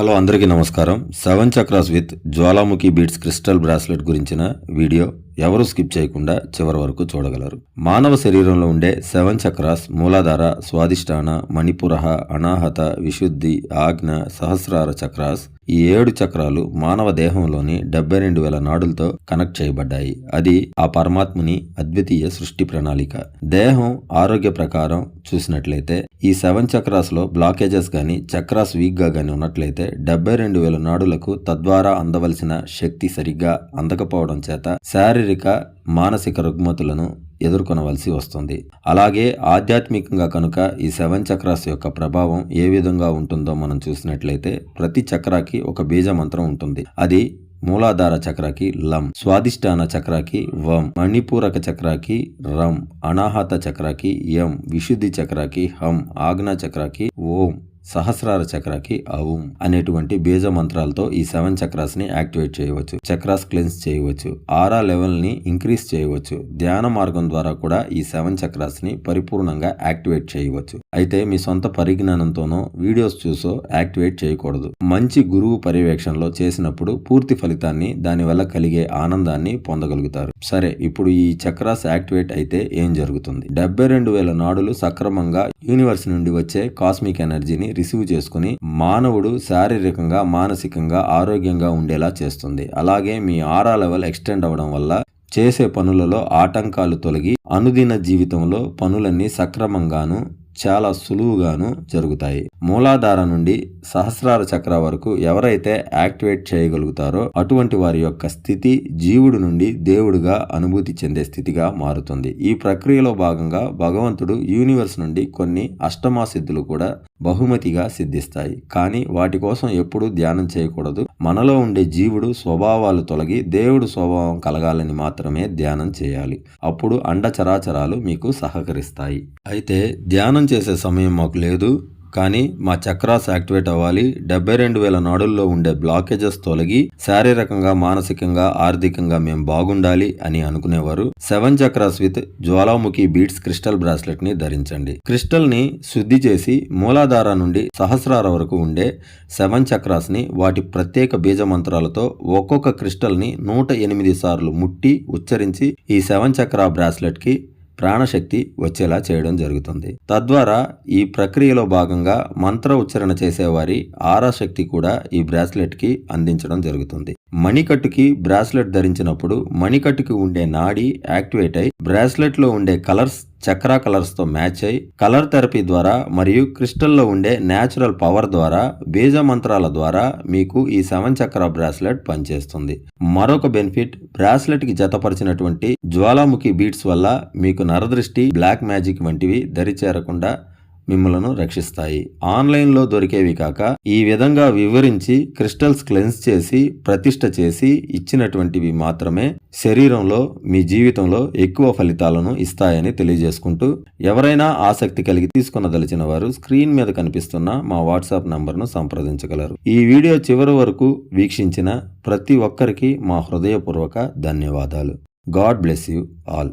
Hello అందరికీ నమస్కారం. Seven chakras with Jwalamukhi beads crystal bracelet గురించిన వీడియో ఎవరు స్కిప్ చేయకుండా చివరి వరకు చూడగలరు. మానవ శరీరంలో ఉండే సెవెన్ చక్రాస్ మూలాధార స్వాదిష్టాన మణిపురహ అనాహత విశుద్ధి ఆజ్ఞ సహస్రార చక్రాస్ ఈ ఏడు చక్రాలు మానవ దేహంలోని డెబ్బై రెండు వేల నాడులతో కనెక్ట్ చేయబడ్డాయి. అది ఆ పరమాత్ముని అద్వితీయ సృష్టి ప్రణాళిక. దేహం ఆరోగ్య ప్రకారం చూసినట్లయితే ఈ సెవెన్ చక్రాస్లో బ్లాకేజెస్ గాని చక్రాస్ వీక్గా గాని ఉన్నట్లయితే డెబ్బై రెండు వేల నాడులకు తద్వారా అందవలసిన శక్తి సరిగ్గా అందకపోవడం చేత శారీరక మానసిక రుగ్మతులను ఎదుర్కొనవలసి వస్తుంది. అలాగే ఆధ్యాత్మికంగా కనుక ఈ సెవెన్ చక్రాస్ యొక్క ప్రభావం ఏ విధంగా ఉంటుందో మనం చూసినట్లయితే ప్రతి చక్రాకి ఒక బీజ మంత్రం ఉంటుంది. అది మూలాధార చక్రకి లం స్వాదిష్టాన చక్రకి వం మణిపూరక చక్రకి రం అనాహత చక్రకి యం విశుద్ధి చక్రకి హం ఆజ్ఞా చక్రకి ఓం సహస్రార చక్రకి అవుం అనేటువంటి బీజ మంత్రాలతో ఈ సెవెన్ చక్రాస్ని యాక్టివేట్ చేయవచ్చు. చక్రాస్ క్లెన్స్ చేయవచ్చు. ఆరా లెవెల్ని ఇంక్రీస్ చేయవచ్చు. ధ్యాన మార్గం ద్వారా కూడా ఈ సెవెన్ చక్రాస్ని పరిపూర్ణంగా యాక్టివేట్ చేయవచ్చు. అయితే మీ సొంత పరిజ్ఞానంతోనో వీడియోస్ చూసో యాక్టివేట్ చేయకూడదు. మంచి గురువు పర్యవేక్షణలో చేసినప్పుడు పూర్తి ఫలితాన్ని దానివల్ల కలిగే ఆనందాన్ని పొందగలుగుతారు. సరే ఇప్పుడు ఈ చక్రాస్ యాక్టివేట్ అయితే ఏం జరుగుతుంది? డెబ్బై రెండు వేల నాడులు సక్రమంగా యూనివర్స్ నుండి వచ్చే కాస్మిక్ ఎనర్జీని రిసీవ్ చేసుకుని మానవుడు శారీరకంగా మానసికంగా ఆరోగ్యంగా ఉండేలా చేస్తుంది. అలాగే మీ ఆరా లెవెల్ ఎక్స్టెండ్ అవ్వడం వల్ల చేసే పనులలో ఆటంకాలు తొలగి అనుదిన జీవితంలో పనులన్నీ సక్రమంగాను చాలా సులువుగాను జరుగుతాయి. మూలాధార నుండి సహస్రార చక్ర వరకు ఎవరైతే యాక్టివేట్ చేయగలుగుతారో అటువంటి వారి యొక్క స్థితి జీవుడు నుండి దేవుడుగా అనుభూతి చెందే స్థితిగా మారుతుంది. ఈ ప్రక్రియలో భాగంగా భగవంతుడు యూనివర్స్ నుండి కొన్ని అష్టమా సిద్ధులు కూడా బహుమతిగా సిద్ధిస్తాయి. కానీ వాటి కోసం ఎప్పుడూ ధ్యానం చేయకూడదు. మనలో ఉండే జీవుడు స్వభావాలు తొలగి దేవుడు స్వభావం కలగాలని మాత్రమే ధ్యానం చేయాలి. అప్పుడు అండచరాచరాలు మీకు సహకరిస్తాయి. అయితే ధ్యానం చేసే సమయం మాకు లేదు కానీ మా చక్రాస్ యాక్టివేట్ అవ్వాలి. డెబ్బై రెండు వేల నాడుల్లో ఉండే బ్లాకేజెస్ తొలగి శారీరకంగా మానసికంగా ఆర్థికంగా మేము బాగుండాలి అని అనుకునేవారు. Seven chakras with Jwalamukhi beads crystal బ్రాస్లెట్ని ధరించండి. క్రిస్టల్ని శుద్ధి చేసి మూలాధార నుండి సహస్రార వరకు ఉండే సెవెన్ చక్రాస్ని వాటి ప్రత్యేక బీజ మంత్రాలతో ఒక్కొక్క క్రిస్టల్ని నూట ఎనిమిది సార్లు ముట్టి ఉచ్చరించి ఈ సెవెన్ చక్ర బ్రాస్లెట్కి ప్రాణశక్తి వచ్చేలా చేయడం జరుగుతుంది. తద్వారా ఈ ప్రక్రియలో భాగంగా మంత్ర ఉచ్చారణ చేసేవారి ఆరాశక్తి కూడా ఈ బ్రాస్లెట్కి అందించడం జరుగుతుంది. మణికట్టుకి బ్రాస్లెట్ ధరించినప్పుడు మణికట్టుకి ఉండే నాడి యాక్టివేట్ అయి బ్రాస్లెట్లో ఉండే కలర్స్ చక్రా కలర్స్తో మ్యాచ్ అయి కలర్ థెరపీ ద్వారా మరియు క్రిస్టల్లో ఉండే న్యాచురల్ పవర్ ద్వారా బీజ మంత్రాల ద్వారా మీకు ఈ సెవెన్ చక్ర బ్రాస్లెట్ పనిచేస్తుంది. మరొక బెనిఫిట్ బ్రాస్లెట్కి జతపరిచినటువంటి జ్వాలాముఖి బీట్స్ వల్ల మీకు నరదృష్టి బ్లాక్ మ్యాజిక్ వంటివి దరిచేరకుండా మిమ్మలను రక్షిస్తాయి. ఆన్లైన్లో దొరికేవి కాక ఈ విధంగా వివరించి క్రిస్టల్స్ క్లెన్స్ చేసి ప్రతిష్ట చేసి ఇచ్చినటువంటివి మాత్రమే శరీరంలో మీ జీవితంలో ఎక్కువ ఫలితాలను ఇస్తాయని తెలియజేసుకుంటూ ఎవరైనా ఆసక్తి కలిగి తీసుకునదలిచిన వారు స్క్రీన్ మీద కనిపిస్తున్న మా వాట్సాప్ నంబర్ను సంప్రదించగలరు. ఈ వీడియో చివరి వరకు వీక్షించిన ప్రతి ఒక్కరికి మా హృదయపూర్వక ధన్యవాదాలు. God bless you all.